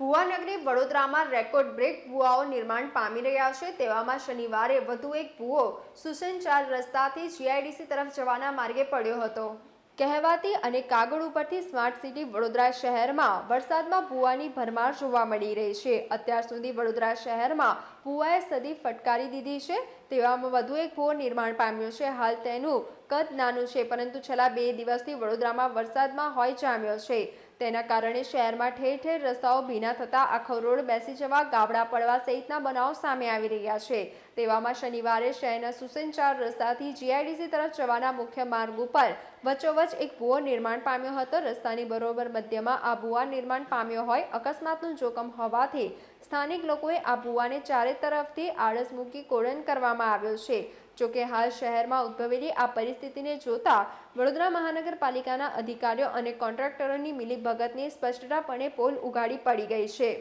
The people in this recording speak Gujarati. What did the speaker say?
ભુવાનગરી વડોદરામાં રેકોર્ડ બ્રેક ભુવાઓ નિર્માણ પામી રહ્યા છે. તેવામાં શનિવારે વધુ એક ભુવો સુસંચાર રસ્તાથી જીઆઈડીસી તરફ જવાના માર્ગે પડ્યો હતો. કહેવાતી અને કાગળ ઉપરથી સ્માર્ટ સિટી વડોદરા શહેરમાં વરસાદમાં ભુવાની ભરમાર જોવા મળી રહી છે. અત્યાર સુધી વડોદરા શહેરમાં ભુવાએ સદી ફટકારી દીધી છે. તેવામાં વધુ એક ભુવો નિર્માણ પામ્યો છે. હાલ તેનું કદ નાનું છે, પરંતુ છેલ્લા બે દિવસથી વડોદરામાં વરસાદમાં હોય જામ્યો છે. તેના કારણે શહેરમાં ઠેર ઠેર રસ્તાઓ ભીના થતા આખો રોડ બેસી જવા, ગાબડા પડવા સહિતના બનાવો સામે આવી રહ્યા છે. તેવામાં શનિવારે શહેરના સુસંચાર રસ્તાથી જીઆઈડીસી તરફ જવાના મુખ્ય માર્ગ ઉપર વચ્ચોવચ એક ભૂવો નિર્માણ પામ્યો હતો. રસ્તાની બરોબર મધ્યમાં આ ભૂવા નિર્માણ પામ્યો હોય અકસ્માતનું જોખમ હોવાથી સ્થાનિક લોકોએ આ ભૂવાને ચારે તરફથી આળસ મૂકી કોડન કરવામાં આવ્યો છે. જોકે હાલ શહેરમાં ઉદ્ભવેલી આ પરિસ્થિતિને જોતા વડોદરા મહાનગરપાલિકાના અધિકારીઓ અને કોન્ટ્રાક્ટરોની મિલીભગતની સ્પષ્ટતાપણે પોલ ઉગાડી પડી ગઈ છે.